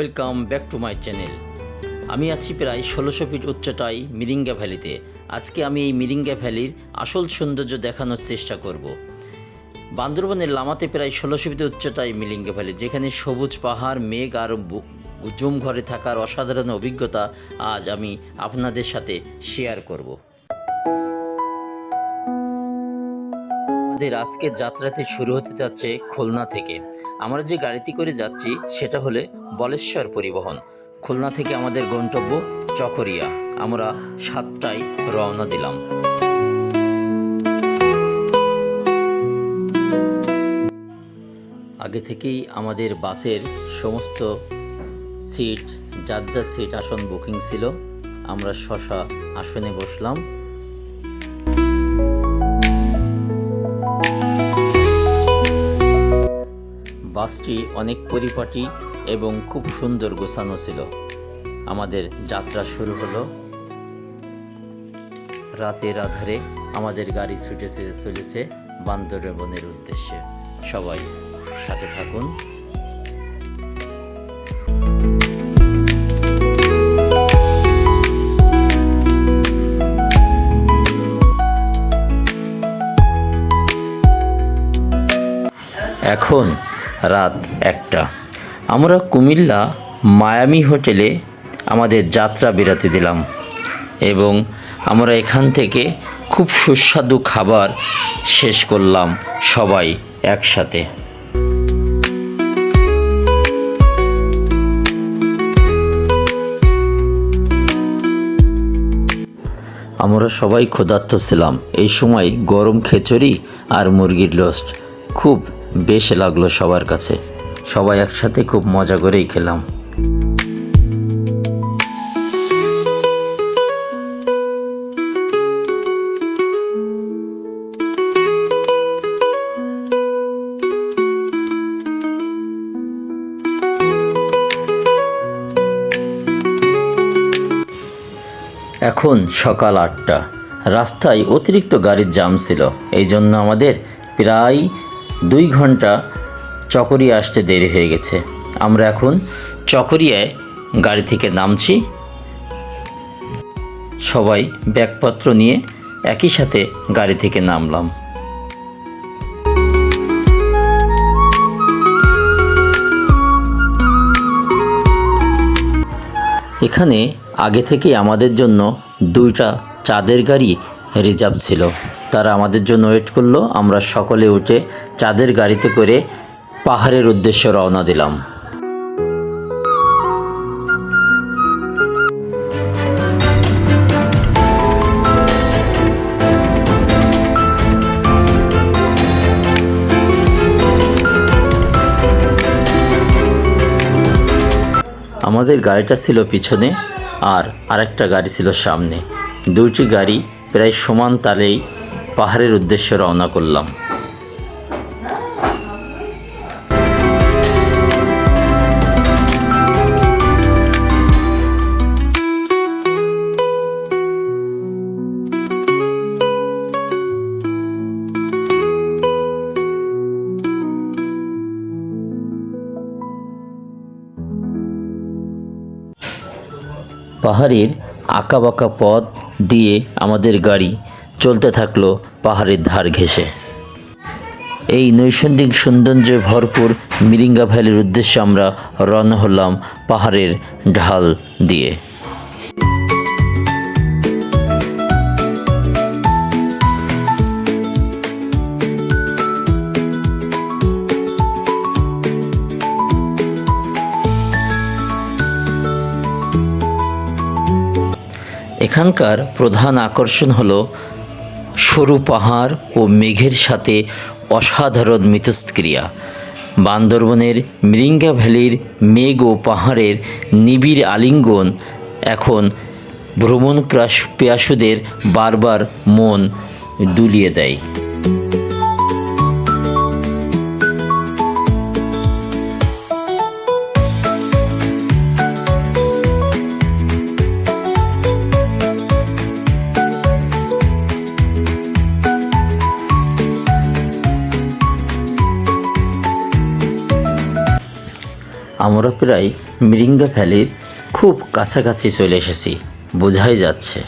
Welcome back to my channel. আমি আছি প্রায় ষোলোশো ফিট উচ্চতায় মিরিঙ্গা ভ্যালিতে। আজকে আমি এই মিরিঙ্গা ভ্যালির আসল সৌন্দর্য দেখানোর চেষ্টা করব। বান্দরবনের লামাতে প্রায় ষোলোশো ফিট উচ্চতায় মিরিঙ্গা ভ্যালি, যেখানে সবুজ পাহাড়, মেঘ আর জুম ঘরে থাকার অসাধারণ অভিজ্ঞতা আজ আমি আপনাদের সাথে শেয়ার করব। আমাদের আজকে যাত্রাটি শুরু হতে যাচ্ছে খুলনা থেকে। আমরা যে গাড়িতে করে যাচ্ছি, সেটা হলে বলেশ্বর পরিবহন। খুলনা থেকে আমাদের গন্তব্য চকরিয়া। আমরা সাতটায় রওনা দিলাম। আগে থেকেই আমাদের বাসের সমস্ত সিট, যার যার সিট আসন বুকিং ছিল, আমরা শশা আসনে বসলাম। বাসটি অনেক পরিপাটি এবং খুব সুন্দর গোছানো ছিল। আমাদের যাত্রা শুরু হলো। রাতের আধারে আমাদের গাড়ি ছুটেছে, চলেছে বান্দরবনের উদ্দেশ্যে। সবাই সাথে থাকুন। এখন রাত একটা। আমরা কুমিল্লা মায়ামি হোটেলে আমাদের যাত্রা বিরতি দিলাম এবং আমরা এখান থেকে খুব সুস্বাদু খাবার শেষ করলাম সবাই একসাথে। আমরা সবাই ক্ষুধার্ত ছিলাম। এই সময় গরম খিচুড়ি আর মুরগির লোস্ট খুব বেশ লাগল সবার কাছে। সবাই একসাথে খুব মজা করেই খেলাম। এখন সকাল আটটা। রাস্তায় অতিরিক্ত গাড়ির জাম ছিল। এই জন্য আমাদের প্রায় দুই ঘণ্টা চকরিয়া আসতে দেরি হয়ে গেছে। আমরা এখন চকরিয়ায় গাড়ি থেকে নামছি। সবাই ব্যাগপত্র নিয়ে একই সাথে গাড়ি থেকে নামলাম। এখানে আগে থেকে আমাদের জন্য দুইটা চাঁদের গাড়ি রিজার্ভ ছিল। তারা আমাদের জন্য ওয়েট করল, আমরা সকলে উঠে চাঁদের গাড়িতে করে পাহাড়ের উদ্দেশ্যে রওনা দিলাম। আমাদের গাড়িটা ছিল পিছনে আর আরেকটা গাড়ি ছিল সামনে। দুইটি গাড়ি প্রায় সমান তালেই পাহাড়ের উদ্দেশ্যে রওনা করলাম। পাহাড়ের আঁকাবাঁকা পথ দিয়ে আমাদের গাড়ি চলতে থাকল পাহাড়ের ধার ঘেঁষে। এই নৈসন্দিক সৌন্দর্যে ভরপুর মিরিঙ্গা ভ্যালির উদ্দেশ্যে আমরা রওনা হলাম পাহাড়ের ঢাল দিয়ে। এখানকার প্রধান আকর্ষণ হলো সরু পাহাড় ও মেঘের সাথে অসাধারণ মিথস্ক্রিয়া। বান্দরবনের মৃঙ্গা ভ্যালির মেঘ ও পাহাড়ের নিবিড় আলিঙ্গন এখন ভ্রমণ পিয়াসুদের বারবার মন দুলিয়ে দেয়। আমরা প্রায় মিরিঙ্গা ভ্যালির খুব কাছাকাছি চলে এসেছি। বোঝাই যাচ্ছে।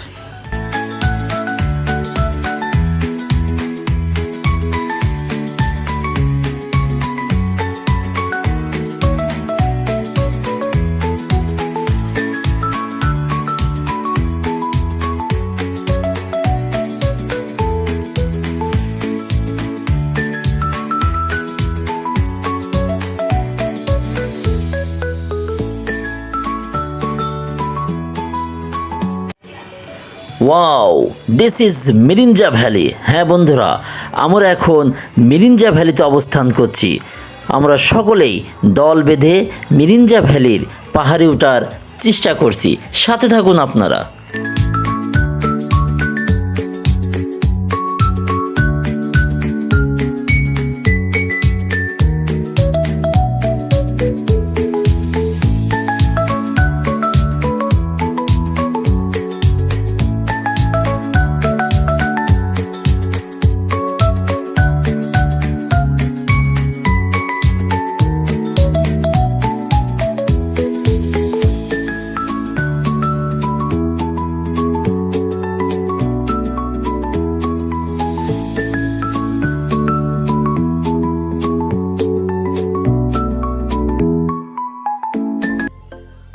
Wow this is Mirinja valley হ্যাঁ বন্ধুরা, আমরা এখন মিরিঞ্জা ভ্যালিতে অবস্থান করছি। আমরা সকলেই দল বেঁধে মিরিঞ্জা ভ্যালির পাহাড়ে ওঠার চেষ্টা করছি। সাথে থাকুন আপনারা।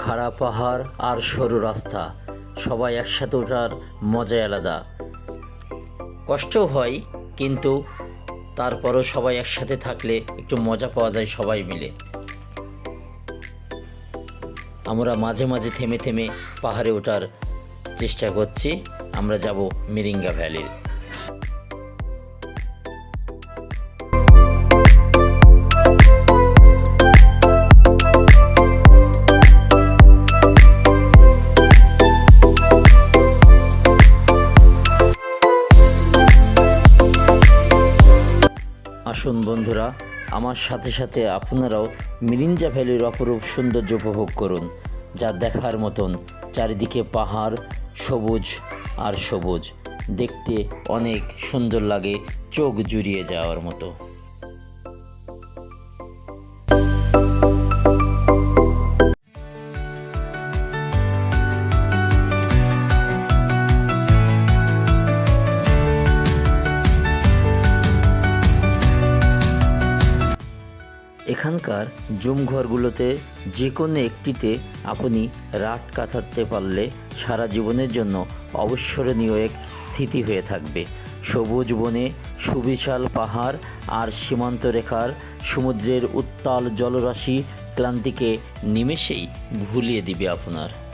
খাড়া পাহাড় আর সরু রাস্তা, সবাই একসাথে ওঠার মজাই আলাদা। কষ্টও হয়, কিন্তু তারপরও সবাই একসাথে থাকলে একটু মজা পাওয়া যায় সবাই মিলে। আমরা মাঝে মাঝে থেমে থেমে পাহাড়ে ওঠার চেষ্টা করছি। আমরা যাব মিরিঙ্গা ভ্যালির। আসুন বন্ধুরা, আমার সাথে সাথে আপনারাও মিরিঞ্জা ভ্যালির অপরূপ সৌন্দর্য উপভোগ করুন, যা দেখার মতন চারিদিকে পাহাড়, সবুজ আর সবুজ। দেখতে অনেক সুন্দর লাগে, চোখ জুড়িয়ে যাওয়ার মতো। এখানকার জুমঘরগুলোতে যে কোনো একটিতে আপনি রাত কাটাতে পারলে সারা জীবনের জন্য অবিস্মরণীয় এক স্থিতি হয়ে থাকবে। সবুজ বনে সুবিশাল পাহাড় আর সীমান্ত রেখার সমুদ্রের উত্তাল জলরাশি ক্লান্তিকে নিমেষেই ভুলিয়ে দিবে আপনার।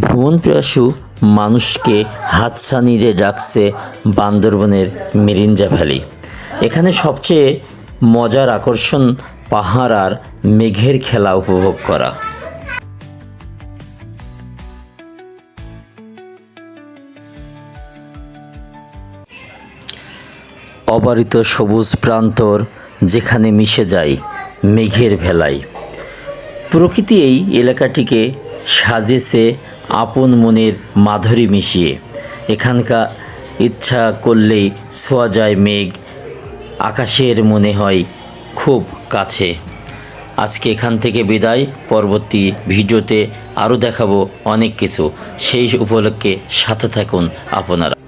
ভ্রমণ পিয়াসু মানুষকে হাতছানি দিয়ে ডাকছে বান্দরবনের মিরিঞ্জা ভ্যালি। এখানে সবচেয়ে মজার আকর্ষণ পাহাড় আর মেঘের খেলা উপভোগ করা। অবারিত সবুজ প্রান্তর যেখানে মিশে যায় মেঘের ভেলায়। প্রকৃতি এই এলাকাটিকে সাজেছে আপন মনের মাধুরী মিশিয়ে। এখানকার ইচ্ছা করলেই ছোঁয়া যায় মেঘ, আকাশের মনে হয় খুব কাছে। আজকে এখান থেকে বিদায়, পরবর্তী ভিডিওতে আরও দেখাবো অনেক কিছু। সেই উপলক্ষে সাথে থাকুন আপনারা।